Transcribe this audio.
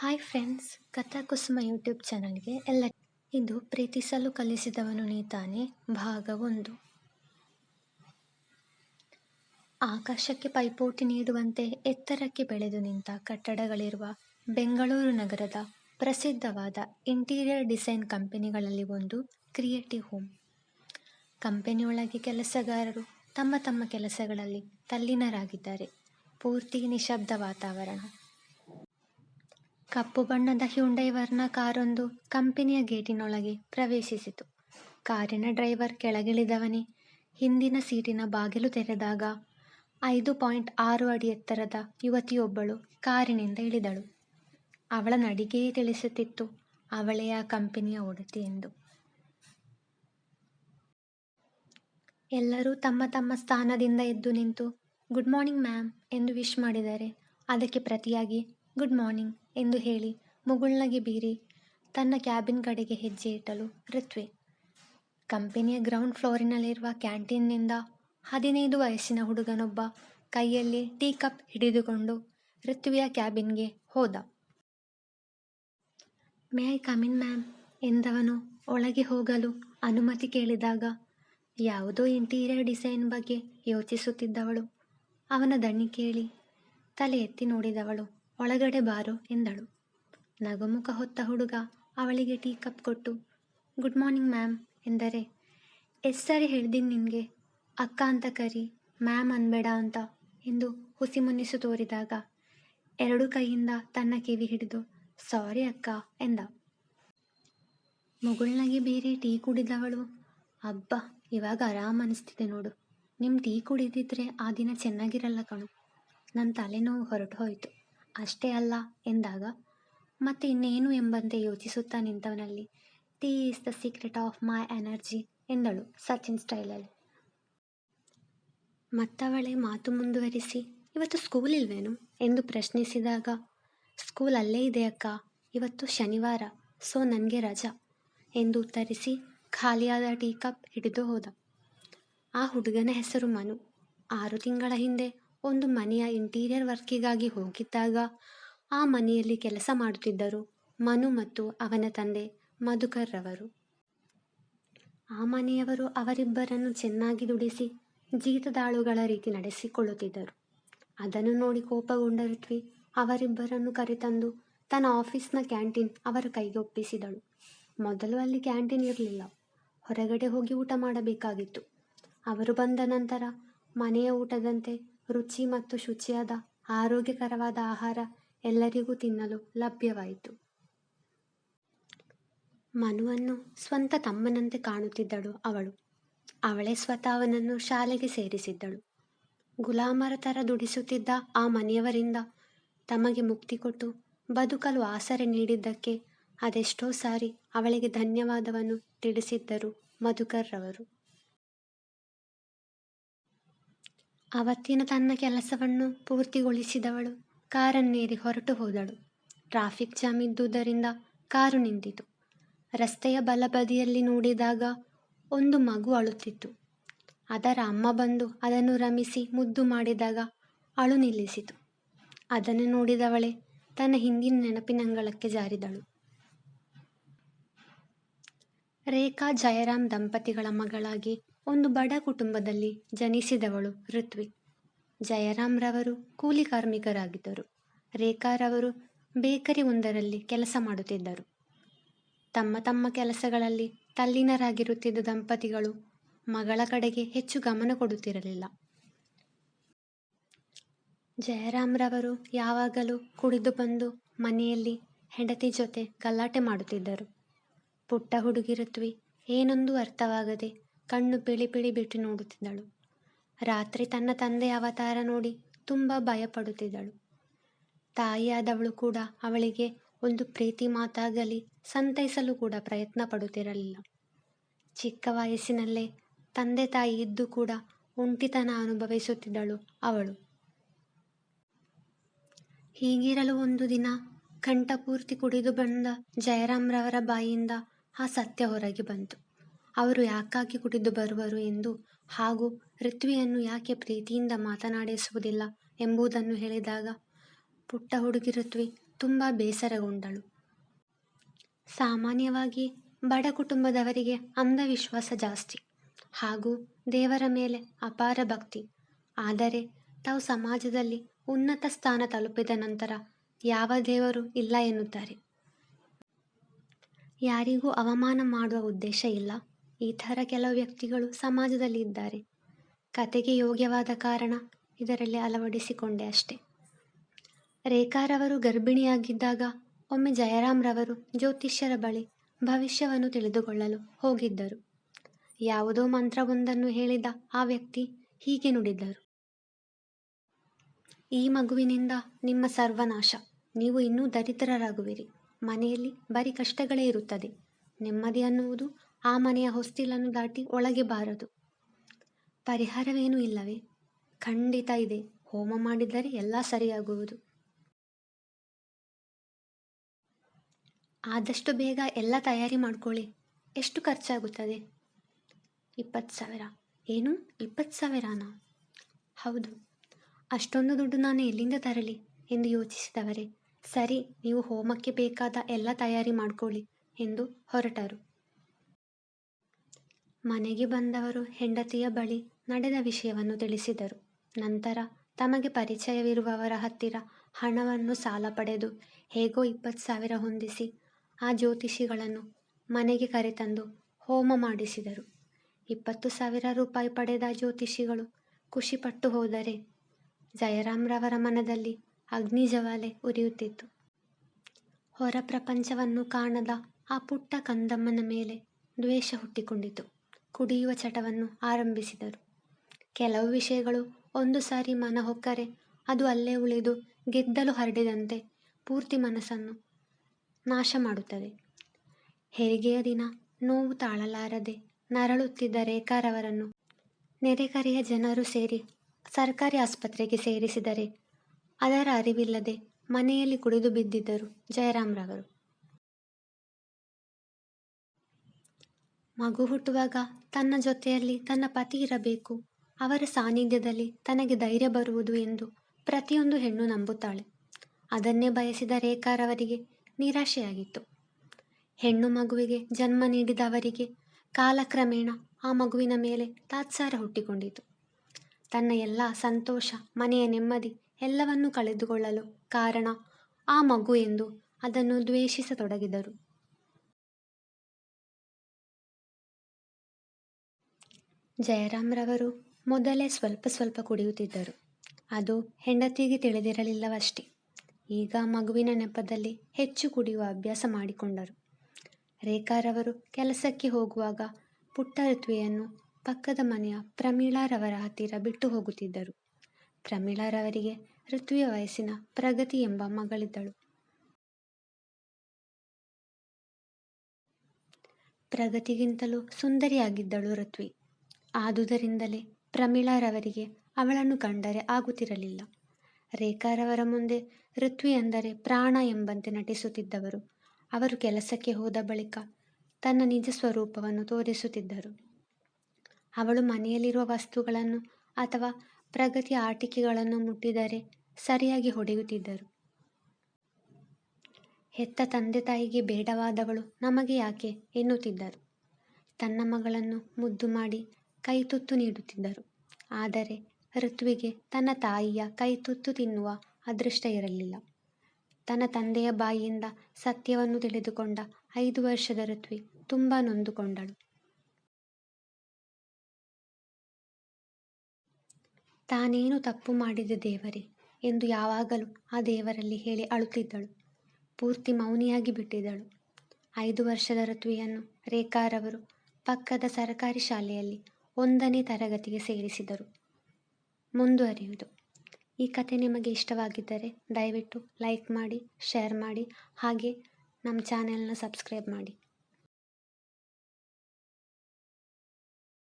Hi friends ಕಥಾಕುಸುಮ YouTube ಚಾನಲ್ಗೆ ಎಲ್ಲ ಇದು ಪ್ರೀತಿಸಲು ಕಲಿಸಿದವನು ನೀತಾನೆ ಭಾಗ ಒಂದು ಆಕಾಶಕ್ಕೆ ಪೈಪೋಟಿ ನೀಡುವಂತೆ ಎತ್ತರಕ್ಕೆ ಬೆಳೆದು ನಿಂತ ಕಟ್ಟಡಗಳಿರುವ ಬೆಂಗಳೂರು ನಗರದ ಪ್ರಸಿದ್ಧವಾದ ಇಂಟೀರಿಯರ್ ಡಿಸೈನ್ ಕಂಪನಿಗಳಲ್ಲಿ ಒಂದು ಕ್ರಿಯೇಟಿವ್ ಹೋಮ್. ಕಂಪನಿಯೊಳಗೆ ಕೆಲಸಗಾರರು ತಮ್ಮ ತಮ್ಮ ಕೆಲಸಗಳಲ್ಲಿ ತಲ್ಲಿನರಾಗಿದ್ದಾರೆ. ಪೂರ್ತಿ ನಿಶಬ್ದ ವಾತಾವರಣ. ಕಪ್ಪು ಬಣ್ಣದ ಹ್ಯುಂಡೈ ವರ್ಣ ಕಾರೊಂದು ಕಂಪನಿಯ ಗೇಟಿನೊಳಗೆ ಪ್ರವೇಶಿಸಿತು. ಕಾರಿನ ಡ್ರೈವರ್ ಕೆಳಗಿಳಿದವನೇ. ಹಿಂದಿನ ಸೀಟಿನ ಬಾಗಿಲು ತೆರೆದಾಗ ಐದು ಪಾಯಿಂಟ್ ಆರು ಅಡಿ ಎತ್ತರದ ಯುವತಿಯೊಬ್ಬಳು ಕಾರಿನಿಂದ ಇಳಿದಳು. ಅವಳ ನಡಿಗೆಯೇ ತಿಳಿಸುತ್ತಿತ್ತು. ಅವಳೇ ಆ ಕಂಪನಿಯ ಒಡತಿ ಎಂದು. ಎಲ್ಲರೂ ತಮ್ಮ ತಮ್ಮ ಸ್ಥಾನದಿಂದ ಎದ್ದು ನಿಂತು, ಗುಡ್ ಮಾರ್ನಿಂಗ್ ಮ್ಯಾಮ್ ಎಂದು ವಿಶ್ ಮಾಡಿದರೆ, ಅದಕ್ಕೆ ಪ್ರತಿಯಾಗಿ ಗುಡ್ ಮಾರ್ನಿಂಗ್ ಎಂದು ಹೇಳಿ ಮುಗುಳ್ನಗೆ ಬೀರಿ ತನ್ನ ಕ್ಯಾಬಿನ್ ಕಡೆಗೆ ಹೆಜ್ಜೆ ಇಟ್ಟಲು ಋತ್ವಿ. ಕಂಪನಿಯ ಗ್ರೌಂಡ್ ಫ್ಲೋರಿನಲ್ಲಿರುವ ಕ್ಯಾಂಟೀನ್ನಿಂದ ಹದಿನೈದು ವಯಸ್ಸಿನ ಹುಡುಗನೊಬ್ಬ ಕೈಯಲ್ಲಿ ಟೀ ಕಪ್ ಹಿಡಿದುಕೊಂಡು ಋತ್ವಿಯ ಕ್ಯಾಬಿನ್ಗೆ ಹೋದ. May I come in ma'am, ಎಂದವನು ಒಳಗೆ ಹೋಗಲು ಅನುಮತಿ ಕೇಳಿದಾಗ ಯಾವುದೋ ಇಂಟೀರಿಯರ್ ಡಿಸೈನ್ ಬಗ್ಗೆ ಯೋಚಿಸುತ್ತಿದ್ದವಳು. ಅವನ ದಣಿ ಕೇಳಿ ತಲೆ ಎತ್ತಿ ನೋಡಿದವಳು. ಒಳಗಡೆ ಬಾರೋ ಎಂದಳು. ನಗುಮುಖ ಹೊತ್ತ ಹುಡುಗ ಅವಳಿಗೆ ಟೀ ಕಪ್ ಕೊಟ್ಟು, ಗುಡ್ ಮಾರ್ನಿಂಗ್ ಮ್ಯಾಮ್ ಎಂದರೆ ಎಷ್ಟು ಸರಿ ಹೇಳ್ದೀನಿ ನಿನಗೆ. ಅಕ್ಕ ಅಂತ ಕರಿ, ಮ್ಯಾಮ್ ಅನ್ಬೇಡ ಅಂತ ಎಂದು ಹುಸಿ ಮುನಿಸು ತೋರಿದಾಗ, ಎರಡು ಕೈಯಿಂದ ತನ್ನ ಕಿವಿ ಹಿಡಿದು, ಸಾರಿ ಅಕ್ಕ ಎಂದ. ಮುಗುಳ್ನಾಗಿ ಬೇರೆ ಟೀ ಕುಡಿದವಳು, ಅಬ್ಬ, ಇವಾಗ ಆರಾಮ್ ಅನಿಸ್ತಿದೆ ನೋಡು. ನಿಮ್ಮ ಟೀ ಕುಡಿದಿದ್ರೆ ಆ ದಿನ ಚೆನ್ನಾಗಿರಲ್ಲ ಕಣು. ನನ್ನ ತಲೆನೋವು ಹೊರಟು ಹೋಯಿತು ಅಷ್ಟೇ ಅಲ್ಲ ಎಂದಾಗ, ಮತ್ತೆ ಇನ್ನೇನು ಎಂಬಂತೆ ಯೋಚಿಸುತ್ತಾ ನಿಂತವನಲ್ಲಿ? Tea is the secret of my energy ಎಂದಳು ಸಚಿನ್ ಸ್ಟೈಲಲ್ಲಿ. ಮತ್ತವಳೆ ಮಾತು ಮುಂದುವರಿಸಿ, ಇವತ್ತು ಸ್ಕೂಲ್ ಇಲ್ವೇನು? ಎಂದು ಪ್ರಶ್ನಿಸಿದಾಗ ಸ್ಕೂಲ್ ಅಲ್ಲೇ ಇದೆ ಅಕ್ಕ, ಇವತ್ತು ಶನಿವಾರ ಸೊ ನನಗೆ ರಜಾ, ಎಂದು ಉತ್ತರಿಸಿ ಖಾಲಿಯಾದ ಟೀ ಕಪ್ ಹಿಡಿದು ಹೋದ. ಆ ಹುಡುಗನ ಹೆಸರು ಮನು. ಆರು ತಿಂಗಳ ಹಿಂದೆ ಒಂದು ಮನೆಯ ಇಂಟೀರಿಯರ್ ವರ್ಕಿಗಾಗಿ ಹೋಗಿದ್ದಾಗ ಆ ಮನೆಯಲ್ಲಿ ಕೆಲಸ ಮಾಡುತ್ತಿದ್ದರು ಮನು ಮತ್ತು ಅವನ ತಂದೆ ಮಧುಕರ್ ರವರು. ಆ ಮನೆಯವರು ಅವರಿಬ್ಬರನ್ನು ಚೆನ್ನಾಗಿ ದುಡಿಸಿ ಜೀತದಾಳುಗಳ ರೀತಿ ನಡೆಸಿಕೊಳ್ಳುತ್ತಿದ್ದರು. ಅದನ್ನು ನೋಡಿ ಕೋಪಗೊಂಡ ಋತ್ವಿ ಅವರಿಬ್ಬರನ್ನು ಕರೆತಂದು ತನ್ನ ಆಫೀಸ್ನ ಕ್ಯಾಂಟೀನ್ ಅವರ ಕೈಗೆ ಒಪ್ಪಿಸಿದಳು. ಮೊದಲು ಅಲ್ಲಿ ಕ್ಯಾಂಟೀನ್ ಇರಲಿಲ್ಲ. ಹೊರಗಡೆ ಹೋಗಿ ಊಟ ಮಾಡಬೇಕಾಗಿತ್ತು. ಅವರು ಬಂದ ನಂತರ ಮನೆಯ ಊಟದಂತೆ ರುಚಿ ಮತ್ತು ಶುಚಿಯಾದ, ಆರೋಗ್ಯಕರವಾದ ಆಹಾರ ಎಲ್ಲರಿಗೂ ತಿನ್ನಲು ಲಭ್ಯವಾಯಿತು. ಮನುವನ್ನು ಸ್ವಂತ ತಮ್ಮನಂತೆ ಕಾಣುತ್ತಿದ್ದಳು ಅವಳು. ಅವಳೇ ಸ್ವತಃ ಅವನನ್ನು ಶಾಲೆಗೆ ಸೇರಿಸಿದ್ದಳು. ಗುಲಾಮರ ಥರ ದುಡಿಸುತ್ತಿದ್ದ ಆ ಮನೆಯವರಿಂದ ತಮಗೆ ಮುಕ್ತಿ ಕೊಟ್ಟು ಬದುಕಲು ಆಸರೆ ನೀಡಿದ್ದಕ್ಕೆ ಅದೆಷ್ಟೋ ಸಾರಿ ಅವಳಿಗೆ ಧನ್ಯವಾದವನ್ನು ತಿಳಿಸಿದ್ದರು ಮಧುಕರ್ ಅವತ್ತಿನ ತನ್ನ ಕೆಲಸವನ್ನು ಪೂರ್ತಿಗೊಳಿಸಿದವಳು. ಕಾರನ್ನೇರಿ ಹೊರಟು ಹೋದಳು. ಟ್ರಾಫಿಕ್ ಜಾಮ್ ಇದ್ದುದರಿಂದ ಕಾರು ನಿಂತಿತು. ರಸ್ತೆಯ ಬಲಬದಿಯಲ್ಲಿ ನೋಡಿದಾಗ ಒಂದು ಮಗು ಅಳುತ್ತಿತ್ತು. ಅದರ ಅಮ್ಮ ಬಂದು ಅದನ್ನು ರಮಿಸಿ ಮುದ್ದು ಮಾಡಿದಾಗ ಅಳು ನಿಲ್ಲಿಸಿತು. ಅದನ್ನು ನೋಡಿದವಳೆ ತನ್ನ ಹಿಂದಿನ ನೆನಪಿನಂಗಳಕ್ಕೆ ಜಾರಿದಳು. ರೇಖಾ ಜಯರಾಮ್ ದಂಪತಿಗಳ ಮಗಳಾಗಿ ಒಂದು ಬಡ ಕುಟುಂಬದಲ್ಲಿ ಜನಿಸಿದವಳು ಋತ್ವಿ. ಜಯರಾಮ್ರವರು ಕೂಲಿ ಕಾರ್ಮಿಕರಾಗಿದ್ದರು. ರೇಖಾರವರು ಬೇಕರಿ ಒಂದರಲ್ಲಿ ಕೆಲಸ ಮಾಡುತ್ತಿದ್ದರು. ತಮ್ಮ ತಮ್ಮ ಕೆಲಸಗಳಲ್ಲಿ ತಲ್ಲೀನರಾಗಿರುತ್ತಿದ್ದ ದಂಪತಿಗಳು ಮಗಳ ಕಡೆಗೆ ಹೆಚ್ಚು ಗಮನ ಕೊಡುತ್ತಿರಲಿಲ್ಲ. ಜಯರಾಮ್ರವರು ಯಾವಾಗಲೂ ಕುಡಿದು ಬಂದು ಮನೆಯಲ್ಲಿ ಹೆಂಡತಿ ಜೊತೆ ಗಲಾಟೆ ಮಾಡುತ್ತಿದ್ದರು. ಪುಟ್ಟ ಹುಡುಗಿ ಋತ್ವಿ, ಏನೊಂದು ಅರ್ಥವಾಗದೆ ಕಣ್ಣು ಬಿಳಿ ಬಿಳಿ ಬಿಟ್ಟು ನೋಡುತ್ತಿದ್ದಳು. ರಾತ್ರಿ ತನ್ನ ತಂದೆಯ ಅವತಾರ ನೋಡಿ ತುಂಬ ಭಯಪಡುತ್ತಿದ್ದಳು. ತಾಯಿಯಾದವಳು ಕೂಡ ಅವಳಿಗೆ ಒಂದು ಪ್ರೀತಿ ಮಾತಾಗಲಿ ಸಂತೈಸಲು ಕೂಡ ಪ್ರಯತ್ನ ಪಡುತ್ತಿರಲಿಲ್ಲ. ಚಿಕ್ಕ ವಯಸ್ಸಿನಲ್ಲೇ ತಂದೆ ತಾಯಿ ಇದ್ದು ಕೂಡ ಒಂಟಿತನ ಅನುಭವಿಸುತ್ತಿದ್ದಳು ಅವಳು. ಹೀಗಿರಲು ಒಂದು ದಿನ ಕಂಠಪೂರ್ತಿ ಕುಡಿದು ಬಂದ ಜಯರಾಮ್ರವರ ಬಾಯಿಯಿಂದ ಆ ಸತ್ಯ ಹೊರಗೆ ಬಂತು. ಅವರು ಯಾಕಾಗಿ ಕುಡಿದು ಬರುವರು ಎಂದು ಹಾಗೂ ಋತ್ವಿಯನ್ನು ಯಾಕೆ ಪ್ರೀತಿಯಿಂದ ಮಾತನಾಡಿಸುವುದಿಲ್ಲ ಎಂಬುದನ್ನು ಹೇಳಿದಾಗ, ಪುಟ್ಟ ಹುಡುಗಿ ಋತ್ವಿ ತುಂಬ ಬೇಸರಗೊಂಡಳು. ಸಾಮಾನ್ಯವಾಗಿ ಬಡ ಕುಟುಂಬದವರಿಗೆ ಅಂಧವಿಶ್ವಾಸ ಜಾಸ್ತಿ ಹಾಗೂ ದೇವರ ಮೇಲೆ ಅಪಾರ ಭಕ್ತಿ. ಆದರೆ ತಾವು ಸಮಾಜದಲ್ಲಿ ಉನ್ನತ ಸ್ಥಾನ ತಲುಪಿದ ನಂತರ ಯಾವ ದೇವರು ಇಲ್ಲ ಎನ್ನುತ್ತಾರೆ. ಯಾರಿಗೂ ಅವಮಾನ ಮಾಡುವ ಉದ್ದೇಶ ಇಲ್ಲ. ಈ ಥರ ಕೆಲವು ವ್ಯಕ್ತಿಗಳು ಸಮಾಜದಲ್ಲಿ ಇದ್ದಾರೆ. ಕತೆಗೆ ಯೋಗ್ಯವಾದ ಕಾರಣ ಇದರಲ್ಲಿ ಅಳವಡಿಸಿಕೊಂಡೆ ಅಷ್ಟೆ. ರೇಖಾರವರು ಗರ್ಭಿಣಿಯಾಗಿದ್ದಾಗ ಒಮ್ಮೆ ಜಯರಾಮ್ರವರು ಜ್ಯೋತಿಷ್ಯರ ಬಳಿ ಭವಿಷ್ಯವನ್ನು ತಿಳಿದುಕೊಳ್ಳಲು ಹೋಗಿದ್ದರು. ಯಾವುದೋ ಮಂತ್ರವೊಂದನ್ನು ಹೇಳಿದ ಆ ವ್ಯಕ್ತಿ ಹೀಗೆ ನುಡಿದರು. ಈ ಮಗುವಿನಿಂದ ನಿಮ್ಮ ಸರ್ವನಾಶ. ನೀವು ಇನ್ನೂ ದರಿದ್ರರಾಗುವಿರಿ. ಮನೆಯಲ್ಲಿ ಬರೀ ಕಷ್ಟಗಳೇ ಇರುತ್ತದೆ. ನೆಮ್ಮದಿ ಅನ್ನುವುದು ಆ ಮನೆಯ ಹೊಸ್ತಿಲನ್ನು ದಾಟಿ ಒಳಗೆ ಬಾರದು. ಪರಿಹಾರವೇನೂ ಇಲ್ಲವೇ? ಖಂಡಿತ ಇದೆ. ಹೋಮ ಮಾಡಿದರೆ ಎಲ್ಲ ಸರಿಯಾಗುವುದು. ಆದಷ್ಟು ಬೇಗ ಎಲ್ಲ ತಯಾರಿ ಮಾಡ್ಕೊಳ್ಳಿ. ಎಷ್ಟು ಖರ್ಚಾಗುತ್ತದೆ? ಇಪ್ಪತ್ತು ಸಾವಿರ. ಏನು? ಇಪ್ಪತ್ತು ಸಾವಿರನಾ? ಹೌದು. ಅಷ್ಟೊಂದು ದುಡ್ಡು ನಾನು ಎಲ್ಲಿಂದ ತರಲಿ ಎಂದು ಯೋಚಿಸಿದವರೇ. ಸರಿ, ನೀವು ಹೋಮಕ್ಕೆ ಬೇಕಾದ ಎಲ್ಲ ತಯಾರಿ ಮಾಡ್ಕೊಳ್ಳಿ ಎಂದು ಹೊರಟರು. ಮನೆಗೆ ಬಂದವರು ಹೆಂಡತಿಯ ಬಳಿ ನಡೆದ ವಿಷಯವನ್ನು ತಿಳಿಸಿದರು. ನಂತರ ತಮಗೆ ಪರಿಚಯವಿರುವವರ ಹತ್ತಿರ ಹಣವನ್ನು ಸಾಲ ಪಡೆದು ಹೇಗೋ ಇಪ್ಪತ್ತು ಸಾವಿರ ಹೊಂದಿಸಿ ಆ ಜ್ಯೋತಿಷಿಗಳನ್ನು ಮನೆಗೆ ಕರೆತಂದು ಹೋಮ ಮಾಡಿಸಿದರು. ಇಪ್ಪತ್ತು ಸಾವಿರ ರೂಪಾಯಿ ಪಡೆದ ಜ್ಯೋತಿಷಿಗಳು ಖುಷಿಪಟ್ಟು ಹೋದರೆ ಜಯರಾಮ್ರವರ ಮನದಲ್ಲಿ ಅಗ್ನಿ ಜವಾಲೆ ಉರಿಯುತ್ತಿತ್ತು. ಹೊರ ಪ್ರಪಂಚವನ್ನು ಕಾಣದ ಆ ಪುಟ್ಟ ಕಂದಮ್ಮನ ಮೇಲೆ ದ್ವೇಷ ಹುಟ್ಟಿಕೊಂಡಿತು. ಕುಡಿಯುವ ಚಟವನ್ನು ಆರಂಭಿಸಿದರು. ಕೆಲವು ವಿಷಯಗಳು ಒಂದು ಸಾರಿ ಮನ ಹೊಕ್ಕರೆ ಅದು ಅಲ್ಲೇ ಉಳಿದು ಗೆದ್ದಲು ಹರಡಿದಂತೆ ಪೂರ್ತಿ ಮನಸ್ಸನ್ನು ನಾಶ ಮಾಡುತ್ತದೆ. ಹೆರಿಗೆಯ ದಿನ ನೋವು ತಾಳಲಾರದೆ ನರಳುತ್ತಿದ್ದ ರೇಖಾರವರನ್ನು ನೆರೆಕರೆಯ ಜನರು ಸೇರಿ ಸರ್ಕಾರಿ ಆಸ್ಪತ್ರೆಗೆ ಸೇರಿಸಿದರೆ ಅದರ ಅರಿವಿಲ್ಲದೆ ಮನೆಯಲ್ಲಿ ಕುಡಿದು ಬಿದ್ದಿದ್ದರು ಜಯರಾಮ್ರವರು. ಮಗು ಹುಟ್ಟುವಾಗ ತನ್ನ ಜೊತೆಯಲ್ಲಿ ತನ್ನ ಪತಿ ಇರಬೇಕು. ಅವರ ಸಾನ್ನಿಧ್ಯದಲ್ಲಿ ತನಗೆ ಧೈರ್ಯ ಬರುವುದು ಎಂದು ಪ್ರತಿಯೊಂದು ಹೆಣ್ಣು ನಂಬುತ್ತಾಳೆ. ಅದನ್ನೇ ಬಯಸಿದ ರೇಖಾರವರಿಗೆ ನಿರಾಶೆಯಾಗಿತ್ತು. ಹೆಣ್ಣು ಮಗುವಿಗೆ ಜನ್ಮ ನೀಡಿದ ಅವರಿಗೆ ಕಾಲಕ್ರಮೇಣ ಆ ಮಗುವಿನ ಮೇಲೆ ತಾತ್ಸಾರ ಹುಟ್ಟಿಕೊಂಡಿತು. ತನ್ನ ಎಲ್ಲ ಸಂತೋಷ, ಮನೆಯ ನೆಮ್ಮದಿ ಎಲ್ಲವನ್ನೂ ಕಳೆದುಕೊಳ್ಳಲು ಕಾರಣ ಆ ಮಗು ಎಂದು ಅದನ್ನು ದ್ವೇಷಿಸತೊಡಗಿದರು. ಜಯರಾಮ್ರವರು ಮೊದಲೇ ಸ್ವಲ್ಪ ಸ್ವಲ್ಪ ಕುಡಿಯುತ್ತಿದ್ದರು. ಅದು ಹೆಂಡತಿಗೆ ತಿಳಿದಿರಲಿಲ್ಲವಷ್ಟೇ. ಈಗ ಮಗುವಿನ ನೆಪದಲ್ಲಿ ಹೆಚ್ಚು ಕುಡಿಯುವ ಅಭ್ಯಾಸ ಮಾಡಿಕೊಂಡರು. ರೇಖಾರವರು ಕೆಲಸಕ್ಕೆ ಹೋಗುವಾಗ ಪುಟ್ಟ ಋತ್ವಿಯನ್ನು ಪಕ್ಕದ ಮನೆಯ ಪ್ರಮೀಳಾರವರ ಹತ್ತಿರ ಬಿಟ್ಟು ಹೋಗುತ್ತಿದ್ದರು. ಪ್ರಮೀಳಾರವರಿಗೆ ಋತ್ವಿಯ ವಯಸ್ಸಿನ ಪ್ರಗತಿ ಎಂಬ ಮಗಳಿದ್ದಳು. ಪ್ರಗತಿಗಿಂತಲೂ ಸುಂದರಿಯಾಗಿದ್ದಳು ಋತ್ವಿ. ಆದುದರಿಂದಲೇ ಪ್ರಮೀಳಾರವರಿಗೆ ಅವಳನ್ನು ಕಂಡರೆ ಆಗುತ್ತಿರಲಿಲ್ಲ. ರೇಖಾರವರ ಮುಂದೆ ಋತ್ವಿ ಅಂದರೆ ಪ್ರಾಣ ಎಂಬಂತೆ ನಟಿಸುತ್ತಿದ್ದವರು. ಅವರು ಕೆಲಸಕ್ಕೆ ಹೋದ ಬಳಿಕ ತನ್ನ ನಿಜ ಸ್ವರೂಪವನ್ನು ತೋರಿಸುತ್ತಿದ್ದರು. ಅವಳು ಮನೆಯಲ್ಲಿರುವ ವಸ್ತುಗಳನ್ನು ಅಥವಾ ಪ್ರಗತಿಯ ಆಟಿಕೆಗಳನ್ನು ಮುಟ್ಟಿದರೆ ಸರಿಯಾಗಿ ಹೊಡೆಯುತ್ತಿದ್ದರು. ಹೆತ್ತ ತಂದೆ ತಾಯಿಗೆ ಬೇಡವಾದವಳು ನಮಗೆ ಯಾಕೆ ಎನ್ನುತ್ತಿದ್ದರು. ತನ್ನ ಮಗಳನ್ನು ಮುದ್ದು ಮಾಡಿ ಕೈತುತ್ತು ನೀಡುತ್ತಿದ್ದರು. ಆದರೆ ಋತ್ವಿಗೆ ತನ್ನ ತಾಯಿಯ ಕೈತುತ್ತು ತಿನ್ನುವ ಅದೃಷ್ಟ ಇರಲಿಲ್ಲ. ತನ್ನ ತಂದೆಯ ಬಾಯಿಯಿಂದ ಸತ್ಯವನ್ನು ತಿಳಿದುಕೊಂಡ ಐದು ವರ್ಷದ ಋತ್ವಿ ತುಂಬ ನೊಂದುಕೊಂಡಳು. ತಾನೇನು ತಪ್ಪು ಮಾಡಿದೆ ದೇವರೇ ಎಂದು ಯಾವಾಗಲೂ ಆ ದೇವರಲ್ಲಿ ಹೇಳಿ ಅಳುತ್ತಿದ್ದಳು. ಪೂರ್ತಿ ಮೌನಿಯಾಗಿ ಬಿಟ್ಟಿದ್ದಳು. ಐದು ವರ್ಷದ ಋತ್ವಿಯನ್ನು ರೇಖಾರವರು ಪಕ್ಕದ ಸರಕಾರಿ ಶಾಲೆಯಲ್ಲಿ ಒಂದನೇ ತರಗತಿಗೆ ಸೇರಿಸಿದರು. ಮುಂದುವರಿಯುವುದು. ಈ ಕತೆ ನಿಮಗೆ ಇಷ್ಟವಾಗಿದ್ದರೆ ದಯವಿಟ್ಟು ಲೈಕ್ ಮಾಡಿ, ಶೇರ್ ಮಾಡಿ, ಹಾಗೆ ನಮ್ಮ ಚಾನೆಲ್ನ ಸಬ್ಸ್ಕ್ರೈಬ್ ಮಾಡಿ.